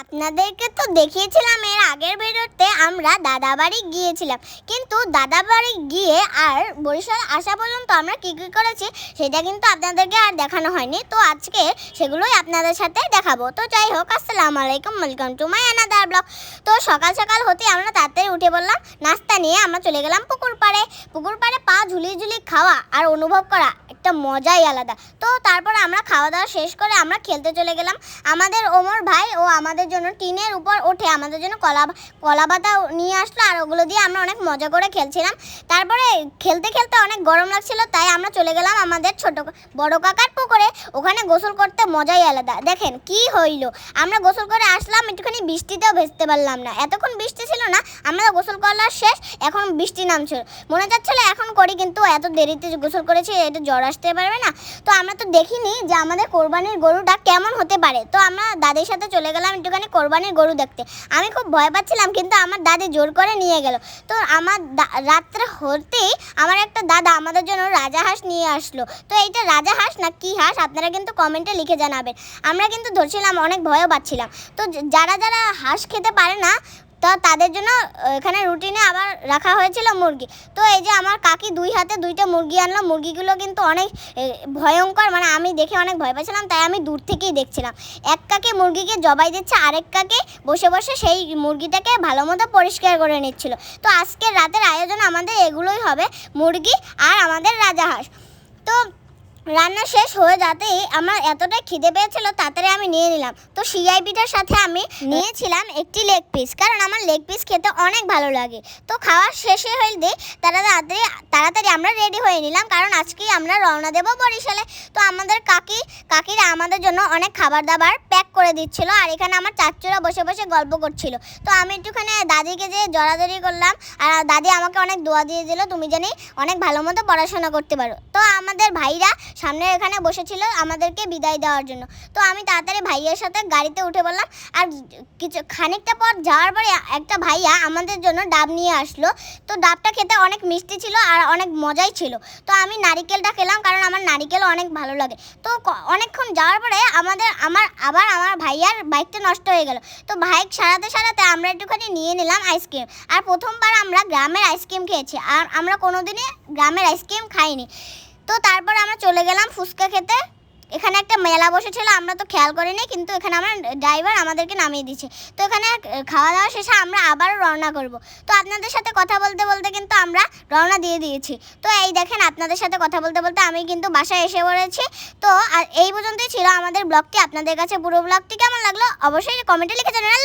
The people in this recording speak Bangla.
আপনাদেরকে তো দেখিয়েছিলাম এর আগের ভিডিওতে আমরা দাদাবাড়ি গিয়েছিলাম। কিন্তু দাদাবাড়ি গিয়ে আর বরিশাল আসা পর্যন্ত আমরা কী কী করেছি সেটা কিন্তু আপনাদেরকে আর দেখানো হয়নি। তো আজকে সেগুলোই আপনাদের সাথে দেখাবো। তো যাই হোক, আসসালামু আলাইকুম welcome to my another blog তো সকাল সকাল হতে আমরা তাড়াতাড়ি উঠে বললাম নাস্তা নিয়ে আমরা চলে গেলাম পুকুর পাড়ে। পুকুর পাড়ে পা ঝুলিয়ে ঝুলিয়ে খাওয়া আর অনুভব করা। একটা মজাই আলাদা। তো তারপর আমরা খাওয়া দাওয়া শেষ করে আমরা খেলতে চলে গেলাম। আমাদের ওমর ভাই ও আমাদের জন্য টিনের উপর ওঠে, আমাদের জন্য কলা কলা পাতা নিয়ে আসলো আর ওগুলো দিয়ে আমরা অনেক মজা করে খেলছিলাম। তারপরে খেলতে খেলতে অনেক গরম লাগছিল, তাই আমরা চলে গেলাম আমাদের ছোট বড় কাকার পুকুরে। ওখানে গোসল করতে মজাই আলাদা। দেখেন কি হইল। আমরা গোসল করে আসলাম, একটুখানি বৃষ্টিতেও ভেজতে পারলাম না। এতক্ষণ বৃষ্টি ছিল না, আমরা গোসল করার শেষ, এখন বৃষ্টি নামছিল। মনে যাচ্ছিল এখন করি, কিন্তু এত দেরিতে গোসল করেছি এটা জ্বর আসতে পারবে না? তো আমরা তো দেখিনি যে আমাদের কোরবানির গরুটা কেমন হতে পারে। তো আমরা দাদির সাথে চলে গেলাম একটুখানি কোরবানির গরু দেখতে। আমি খুব ভয় পাচ্ছিলাম কিন্তু আমার দাদি জোর করে নিয়ে গেল। তো আমার রাত্রে হতেই আমার একটা দাদা আমাদের জন্য রাজা হাঁস নিয়ে আসলো। তো এইটা রাজা হাঁস না কি হাঁস আপনারা কিন্তু কমেন্টে লিখে জানাবেন। আমরা কিন্তু ধরছিলাম, অনেক ভয়ও পাচ্ছিলাম। তো যারা যারা হাঁস খেতে পারে না তো তাদের জন্য এখানে রুটিনে আবার রাখা হয়েছিল মুরগি। তো এই যে আমার কাকি দুই হাতে দুইটা মুরগি আনলো, মুরগিগুলো কিন্তু অনেক ভয়ঙ্কর মানে আমি দেখে অনেক ভয় পাচ্ছিলাম তাই আমি দূর থেকেই দেখছিলাম। এক কাকে মুরগিকে জবাই দিচ্ছে, আরেক কাকে বসে বসে সেই মুরগিটাকে ভালো মতো পরিষ্কার করে নিচ্ছিল। তো আজকের রাতের আয়োজন আমাদের এগুলোই হবে, মুরগি আর আমাদের রাজা হাঁস। তো রান্না শেষ হয়ে যাতেই আমার এতটাই খিদে পেয়েছিল তাড়াতাড়ি আমি নিয়ে নিলাম। তো সিআইপিটার সাথে আমি নিয়েছিলাম একটি লেগ পিস কারণ আমার লেগ পিস খেতে অনেক ভালো লাগে। তো খাওয়া শেষে হইলে তারা তাড়াতাড়ি তাড়াতাড়ি আমরা রেডি হয়ে নিলাম কারণ আজকেই আমরা রওনা দেবো বরিশালে। তো আমাদের কাকি কাকিরা আমাদের জন্য অনেক খাবার দাবার প্যাক করে দিচ্ছিল আর এখানে আমার চাচুরা বসে বসে গল্প করছিল। তো আমি একটুখানি দাদিকে যে জড়াজড়ি করলাম আর দাদি আমাকে অনেক দোয়া দিয়ে দিল তুমি জানি অনেক ভালো মতো পড়াশোনা করতে পারো। তো আমাদের ভাইরা সামনে এখানে বসেছিল আমাদেরকে বিদায় দেওয়ার জন্য। তো আমি তাড়াতাড়ি ভাইয়ের সাথে গাড়িতে উঠে বললাম আর কিছু, খানিকটা পর যাওয়ার পরে একটা ভাইয়া আমাদের জন্য ডাব নিয়ে আসলো। তো ডাবটা খেতে অনেক মিষ্টি ছিল আর অনেক মজাই ছিল। তো আমি নারিকেলটা খেলাম কারণ আমার নারিকেল অনেক ভালো লাগে। তো অনেকক্ষণ যাওয়ার পরে আমাদের, আমার, আবার আমার ভাইয়ার বাইকটা নষ্ট হয়ে গেল। তো বাইক সারাতে সারাতে আমরা একটুখানি নিয়ে নিলাম আইসক্রিম আর প্রথমবার আমরা গ্রামের আইসক্রিম খেয়েছি। আর আমরা কোনোদিনই গ্রামের আইসক্রিম খাইনি। তো তারপর আমরা চলে গেলাম ফুচকা খেতে। এখানে একটা মেলা বসেছিল, আমরা তো খেয়াল করিনি, কিন্তু এখানে আমার ড্রাইভার আমাদেরকে নামিয়ে দিচ্ছে তো এখানে খাওয়া দাওয়া শেষে আমরা আবারও রওনা করব। তো আপনাদের সাথে কথা বলতে বলতে কিন্তু আমরা রওনা দিয়ে দিয়েছি। তো এই দেখেন, আপনাদের সাথে কথা বলতে বলতে আমি কিন্তু বাসায় এসে পড়েছি। তো আর এই পর্যন্তই ছিল আমাদের ব্লগটি। আপনাদের কাছে পুরো ব্লগটি কেমন লাগল? অবশ্যই কমেন্টে লিখে জানান।